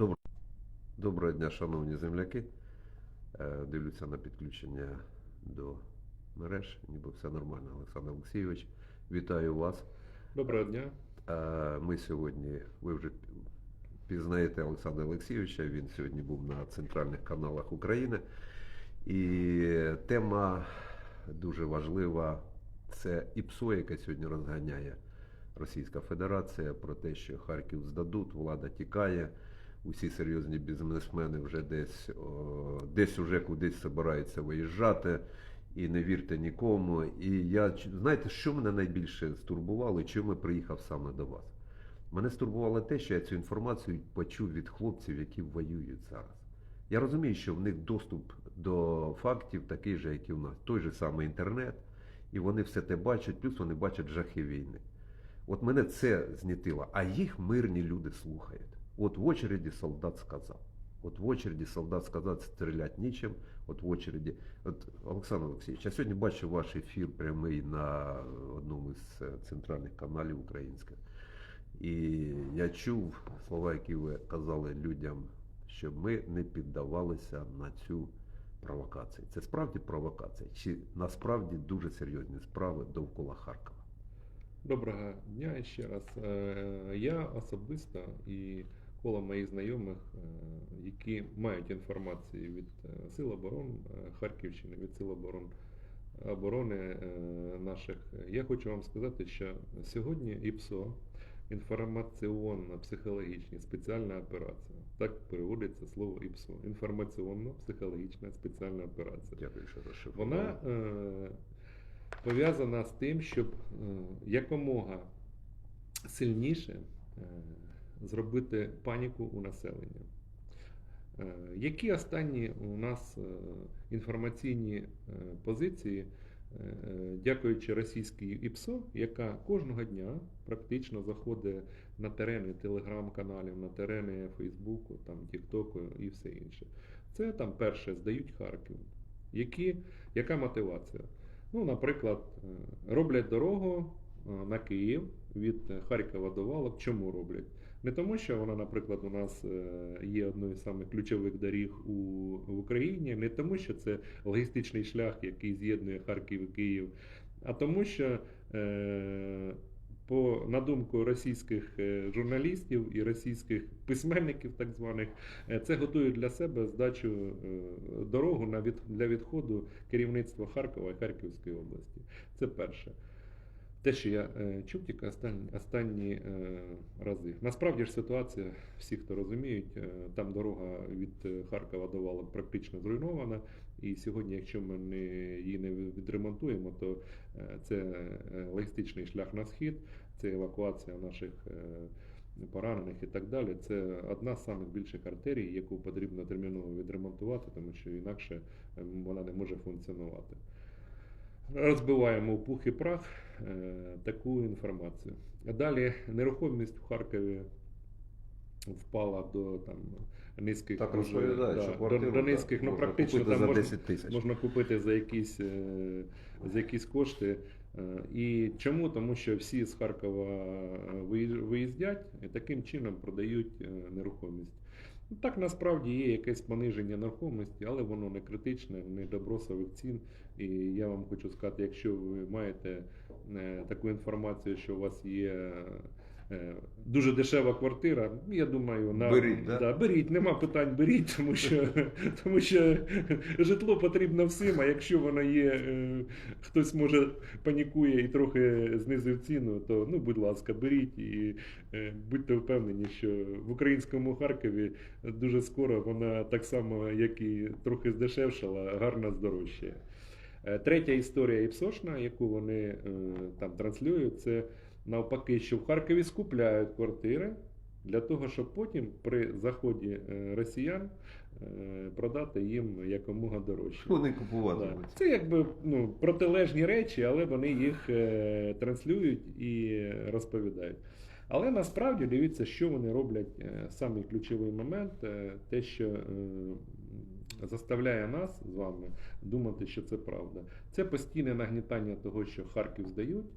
Добро- Доброго дня, шановні земляки. Е, Дивлюся на підключення до мереж, ніби все нормально. Олександр Олексійович, вітаю вас. Доброго дня. Е, Ми сьогодні, ви вже пізнаєте Олександра Олексійовича, він сьогодні був на центральних каналах України. І тема дуже важлива це ІПСО, яке сьогодні розганяє Російська Федерація про те, що Харків здадуть, влада тікає. Усі серйозні бізнесмени вже десь, о, десь уже кудись збираються виїжджати. І не вірте нікому. І я знаєте, що мене найбільше стурбувало, чому я приїхав саме до вас? Мене стурбувало те, що я цю інформацію почув від хлопців, які воюють зараз. Я розумію, що в них доступ до фактів такий же, як і в нас. Той же самий інтернет, і вони все те бачать, плюс вони бачать жахи війни. От мене це знітило, а їх мирні люди слухають. От в очереді солдат сказав. От в очереді солдат сказав, стріляти нічим. От в очереді. От Олександр Олексійович, я сьогодні бачив ваш ефір прямий на одному з е, центральних каналів українських. І я чув слова, які ви казали людям, щоб ми не піддавалися на цю провокацію. Це справді провокація, чи насправді дуже серйозні справи довкола Харкова? Доброго дня ще раз. Е, Я особисто і коло моїх знайомих, е, які мають інформацію від е, Сил оборон е, Харківщини, від Сил оборон оборони наших, я хочу вам сказати, що сьогодні ІПСО інформаційно-психологічна спеціальна операція. Так переводиться слово ІПСО. Інформаційно-психологічна спеціальна операція. Дякую, що. Вона е, пов'язана з тим, щоб е, якомога сильніше е, зробити паніку у населення. Е, які останні у нас е, інформаційні е, позиції, дякуючи російській ІПСО, яка кожного дня практично заходить на терени телеграм-каналів, на терени Фейсбуку, Тіктоку і все інше. Це там перше здають Харків. Які, яка мотивація? Ну, наприклад, роблять дорогу на Київ від Харкова до Валок. Чому роблять? Не тому, що вона, наприклад, у нас е, є одною з самих ключових доріг у, в Україні, не тому, що це логістичний шлях, який з'єднує Харків і Київ, а тому, що е, по, на думку російських е, журналістів і російських письменників, так званих, е, це готують для себе здачу дорогу на від, для відходу керівництва Харкова і Харківської області. Це перше. Те, що я е, чув тільки останні, останні е, рази. Насправді ж ситуація, всі, хто розуміють, е, там дорога від Харкова до Валок практично зруйнована. І сьогодні, якщо ми не, її не відремонтуємо, то це логістичний шлях на схід, це евакуація наших поранених і так далі. Це одна з самих більших артерій, яку потрібно терміново відремонтувати, тому що інакше вона не може функціонувати. Розбиваємо в пух і прах е, таку інформацію. А далі нерухомість в Харкові впала до там низьких Так розповідають, да, що до, квартиру до низьких, так, ну практично там за можна, 10 тисяч. можна купити за якісь, е, за якісь кошти. Е, І чому? Тому що всі з Харкова виїздять і таким чином продають е, нерухомість. Ну, Так насправді є якесь пониження нерухомості, але воно не критичне, не до бросових цін. І я вам хочу сказати, якщо ви маєте е, таку інформацію, що у вас є е, дуже дешева квартира, я думаю, на Беріть, да? Да, беріть, нема питань, беріть, тому що, тому що житло потрібно всім, а якщо воно є, е, хтось може панікує і трохи знизив ціну, то ну, будь ласка, беріть і будьте впевнені, що в українському Харкові дуже скоро вона так само, як і трохи здешевшала, гарно здорожчає. Е, Третя історія іпсошна, яку вони е, там транслюють, це навпаки, що в Харкові скупляють квартири для того, щоб потім при заході е, росіян продати їм якомога дорожче. Вони купувати. Да. Це якби ну, протилежні речі, але вони їх транслюють і розповідають. Але насправді дивіться, що вони роблять. Самий ключовий момент, те, що заставляє нас з вами думати, що це правда. Це постійне нагнітання того, що Харків здають,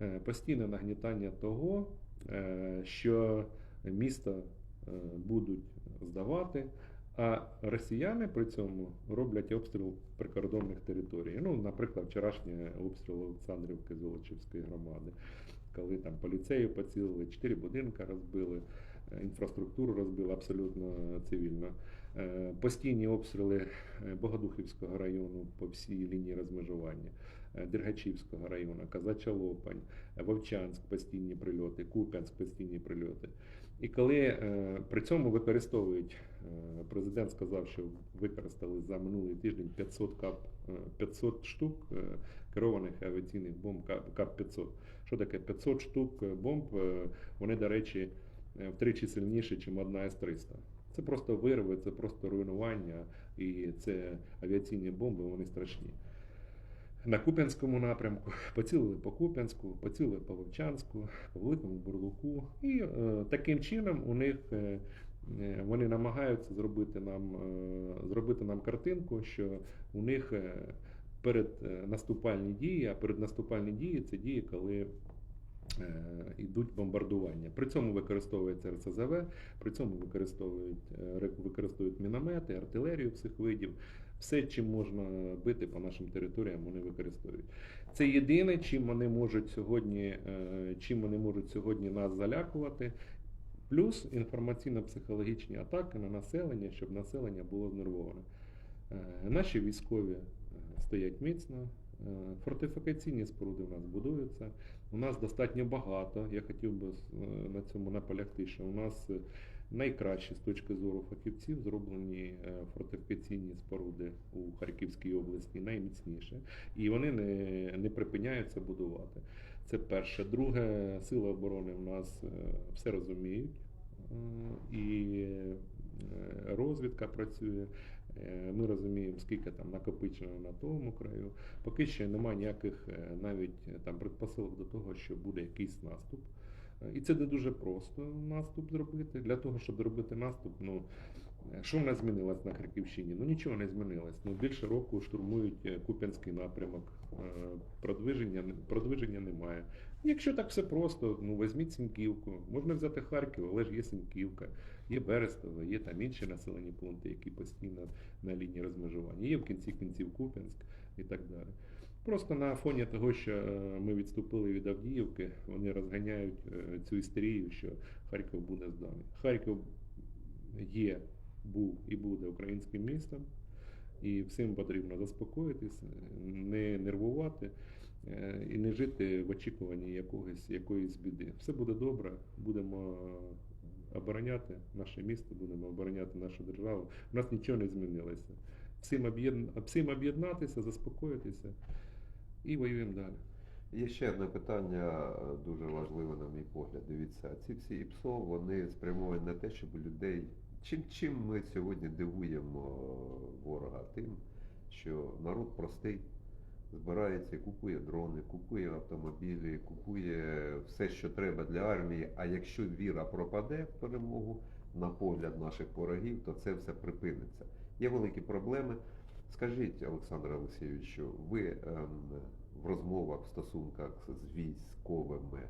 е, постійне нагнітання того, е, що місто е, будуть здавати. А росіяни при цьому роблять обстріл прикордонних територій. Ну, наприклад, вчорашній обстріл Олександрівки Золочівської громади, коли там поліцею поцілили, чотири будинки розбили, інфраструктуру розбили абсолютно цивільно. Е, Постійні обстріли е, Богодухівського району по всій лінії розмежування, е, Дергачівського району, Казача Лопань, е, Вовчанськ постійні прильоти, Куп'янськ постійні прильоти. І коли при цьому використовують, президент сказав, що використали за минулий тиждень 500 кап, е, 500 штук керованих авіаційних бомб КАП- КАП-500. Що таке 500 штук бомб? Вони, до речі, втричі сильніші, ніж одна С-300. Це просто вирви, це просто руйнування, і це авіаційні бомби, вони страшні. На Куп'янському напрямку поцілили по Куп'янську, поцілили по Вовчанську, по Великому Бурлуку. І е, таким чином у них е, е, вони намагаються зробити нам, е, зробити нам картинку, що у них е, перед е, наступальні дії, а перед наступальні дії це дії, коли йдуть бомбардування. При цьому використовується РСЗВ, при цьому використовують, е, використовують міномети, артилерію всіх видів. Все, чим можна бити по нашим територіям, вони використовують. Це єдине, чим вони можуть сьогодні, е, чим вони можуть сьогодні нас залякувати. Плюс інформаційно-психологічні атаки на населення, щоб населення було знервоване. Е, Наші військові е, стоять міцно, е, фортифікаційні споруди у нас будуються. У нас достатньо багато. Я хотів би е, на цьому наполягти, що у нас е, найкращі з точки зору фахівців зроблені е, фортифікаційні споруди у Харківській області, найміцніше, і вони не, не припиняються будувати. Це перше. Друге, сили оборони в нас е, все розуміють, е, і е, розвідка працює. Е, Ми розуміємо, скільки там накопичено на тому краю. Поки що немає ніяких е, навіть е, там предпосилок до того, що буде якийсь наступ. І це не дуже просто наступ зробити. Для того, щоб зробити наступ, ну що в нас змінилось на Харківщині? Ну нічого не змінилось. Ну більше року штурмують Куп'янський напрямок. Продвиження, продвиження немає. Якщо так все просто, ну візьміть Сіньківку. Можна взяти Харків, але ж є Сіньківка, є Берестове, є там інші населені пункти, які постійно на лінії розмежування. Є в кінці кінців Куп'янськ і так далі. Просто на фоні того, що е, ми відступили від Авдіївки, вони розганяють е, цю істерію, що Харків буде зданий. Харків є, був і буде українським містом, і всім потрібно заспокоїтися, не нервувати е, і не жити в очікуванні якогось, якоїсь біди. Все буде добре, будемо обороняти наше місто, будемо обороняти нашу державу. У нас нічого не змінилося. Всім, об'єдн- всім об'єднатися, заспокоїтися і воюємо далі. Є ще одне питання, е, дуже важливе, на мій погляд. Дивіться, ці всі ІПСО, вони спрямовані на те, щоб людей. Чим, чим ми сьогодні дивуємо е, ворога? Тим, що народ простий збирається купує дрони, купує автомобілі, купує все, що треба для армії. А якщо віра пропаде в перемогу, на погляд наших ворогів, то це все припиниться. Є великі проблеми. Скажіть, Олександр Олексійович, ви ем, в розмовах, в стосунках з військовими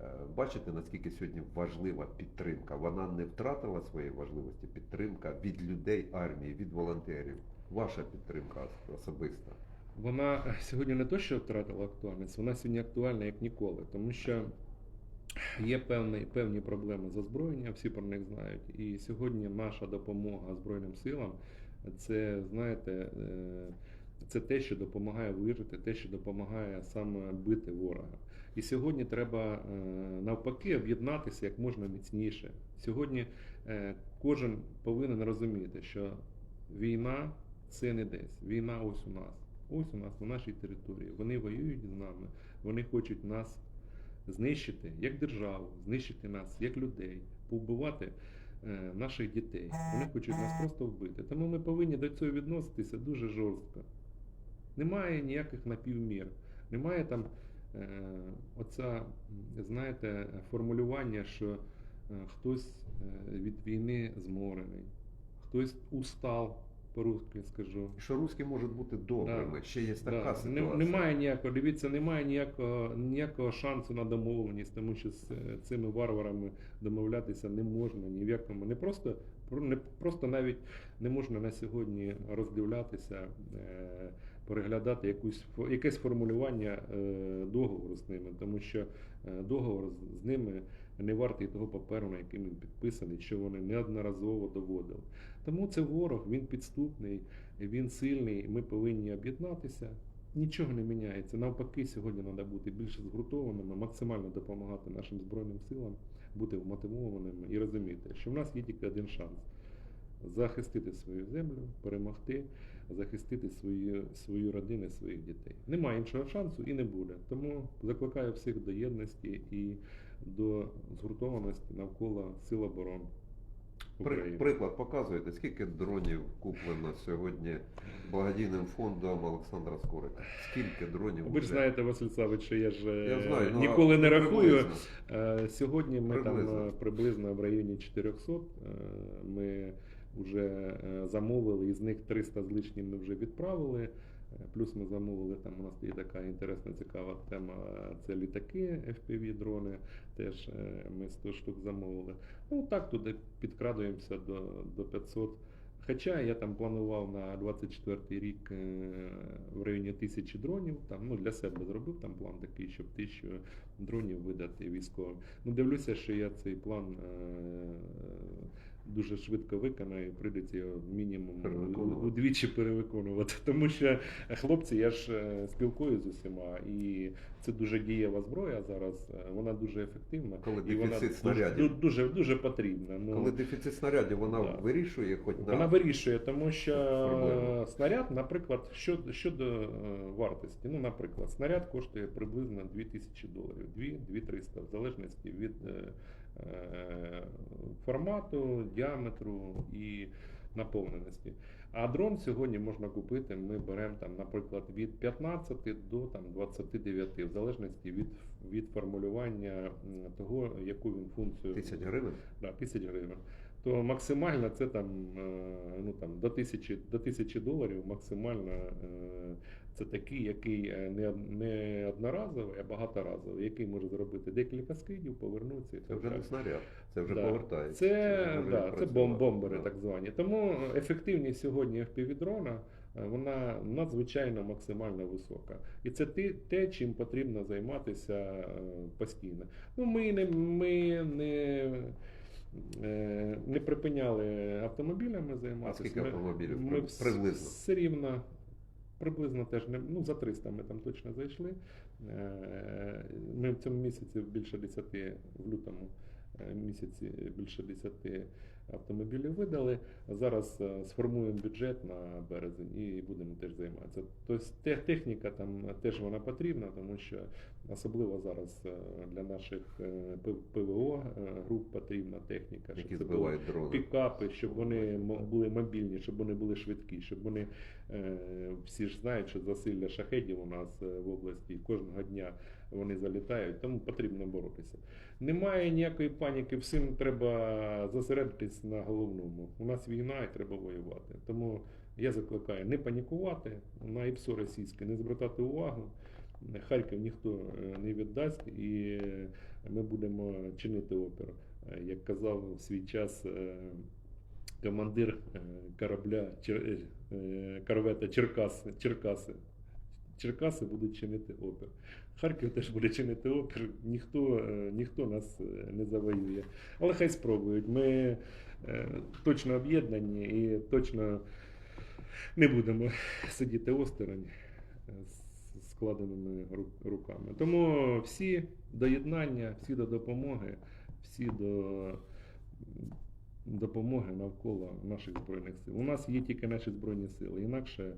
е, бачите, наскільки сьогодні важлива підтримка? Вона не втратила своєї важливості. Підтримка від людей армії, від волонтерів. Ваша підтримка особиста. Вона е, сьогодні не то, що втратила актуальність, вона сьогодні актуальна як ніколи, тому що є певні, певні проблеми з озброєнням, всі про них знають. І сьогодні наша допомога Збройним силам це, знаєте, е, це те, що допомагає вижити, те, що допомагає саме бити ворога. І сьогодні треба е, навпаки об'єднатися як можна міцніше. Сьогодні кожен повинен розуміти, що війна це не десь. Війна ось у нас. Ось у нас на нашій території. Вони воюють з нами, вони хочуть нас знищити як державу, знищити нас як людей, повбивати е, наших дітей. Вони хочуть нас просто вбити. Тому ми повинні до цього відноситися дуже жорстко. Немає ніяких напівмір. Немає там е, оця, знаєте, формулювання, що е, хтось е, від війни зморений, хтось устав по-русски скажу. Що русські можуть бути добрими. Ще є така Да, ситуація. не- Немає ніякого, дивіться, немає ніякого, ніякого шансу на домовленість, тому що з е, цими варварами домовлятися не можна ні в якому. Не просто, про- не просто навіть не можна на сьогодні роздивлятися, е, переглядати якусь, якесь формулювання е, договору з ними, тому що е, договор з ними не вартий того паперу, на яким він підписаний, що вони неодноразово доводили. Тому це ворог, він підступний, він сильний, ми повинні об'єднатися. Нічого не міняється. Навпаки, сьогодні треба бути більш згуртованими, максимально допомагати нашим Збройним силам, бути вмотивованими і розуміти, що в нас є тільки один шанс захистити свою землю, перемогти, захистити свої, свою родину, своїх дітей. Немає іншого шансу і не буде. Тому закликаю всіх до єдності і до згуртованості навколо сил оборон України. приклад показуєте, скільки дронів куплено сьогодні благодійним фондом Олександра Скорика? Скільки дронів Ви ж знаєте, Василь Савич, що я ж е, Я знаю, ну, ніколи а не рахую. приблизно. Е, Сьогодні ми Приблизно. там е, приблизно в районі 400. е, Ми вже е, замовили, із них 300 з лишнім ми вже відправили. Е, Плюс ми замовили, там у нас є така інтересна, цікава тема, це літаки, FPV дрони. Теж е, ми 100 штук замовили. Ну так туди підкрадуємося до, до 500. Хоча я там планував на 24 рік в районі тисячі дронів. Там, ну, для себе зробив там план такий, щоб тисячу дронів видати військовим. Ну, дивлюся, що я цей план дуже швидко виконаю, прийдеться його мінімум удвічі перевиконувати. Тому що хлопці, я ж е, спілкуюся з усіма, і це дуже дієва зброя зараз. е, Вона дуже ефективна Коли і вона дефіцит дуже, снарядів. дуже, дуже потрібна. Ну, Коли дефіцит снарядів, вона Да. вирішує хоч на вона вирішує, тому що Проблема. е, снаряд, наприклад, щодо, щодо е, вартості, ну, наприклад, снаряд коштує приблизно 2000 доларів, 2-300, в залежності від е, е, формату, діаметру і наповненості. А дрон сьогодні можна купити. Ми беремо там, наприклад, від 15 до там 29, в залежності від, від формулювання того, яку він функцію тисяч гривень. Да, тисяч гривень. То максимально це там, е, ну, там до, тисячі, до тисячі доларів максимально е, це такий, який е, не, не одноразовий, а багаторазовий, який може зробити декілька скидів, повернутися. Це вже не снаряд, це вже Да. повертається. Це, вже да, це бом- бомбери, так звані. Тому ефективність сьогодні FPV-дрона, е, вона надзвичайно максимально висока. І це те, те чим потрібно займатися е, постійно. Ну, ми не, ми не, не припиняли автомобілями займатися. скільки автомобілів Ми приблизно? Все рівно. Приблизно теж не ну за 300 ми там точно зайшли. Е, Ми в цьому місяці більше 10, в лютому місяці більше 10 автомобілів видали. Зараз е, сформуємо бюджет на березень і будемо теж займатися. Тобто техніка там теж вона потрібна, тому що особливо зараз е, для наших е, ПВО е, груп потрібна техніка. щоб Які це дрони. пікапи, щоб вони були мобільні, щоб вони були швидкі, щоб вони е, всі ж знають, що засилля шахедів у нас е, в області кожного дня вони залітають, тому потрібно боротися. Немає ніякої паніки, всім треба зосередитись на головному. У нас війна і треба воювати. Тому я закликаю не панікувати на ІПСО російське, не звертати увагу. Харків ніхто е, не віддасть, і ми будемо чинити опір. Е, Як казав в свій час е, командир корабля корвета Черкаси, Черкаси. Черкаси будуть чинити опір. Харків теж буде чинити опір, ніхто, е, ніхто нас е, не завоює. Але хай спробують. Ми е, точно об'єднані і точно не будемо сидіти осторонь з складеними руками. Тому всі до єднання, всі до допомоги, всі до допомоги навколо наших збройних сил. У нас є тільки наші збройні сили, інакше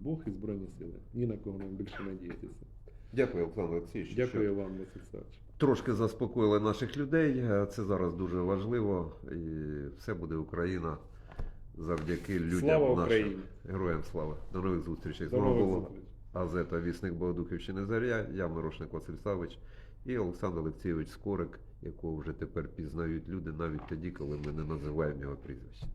Бог і збройні сили. Ні на кого нам більше надіятися. Дякую, Олександр Олексійович. що Дякую вам, Василь Савич. Трошки заспокоїли наших людей. Це зараз дуже важливо. І все буде Україна завдяки людям Слава нашим. Україні! Героям слава. До нових зустрічей. З вами нових. Азета Вісник Богодухівщини Заря, я Мирошник Василь Савич і Олександр Олексійович Скорик, якого вже тепер пізнають люди навіть тоді, коли ми не називаємо його прізвище.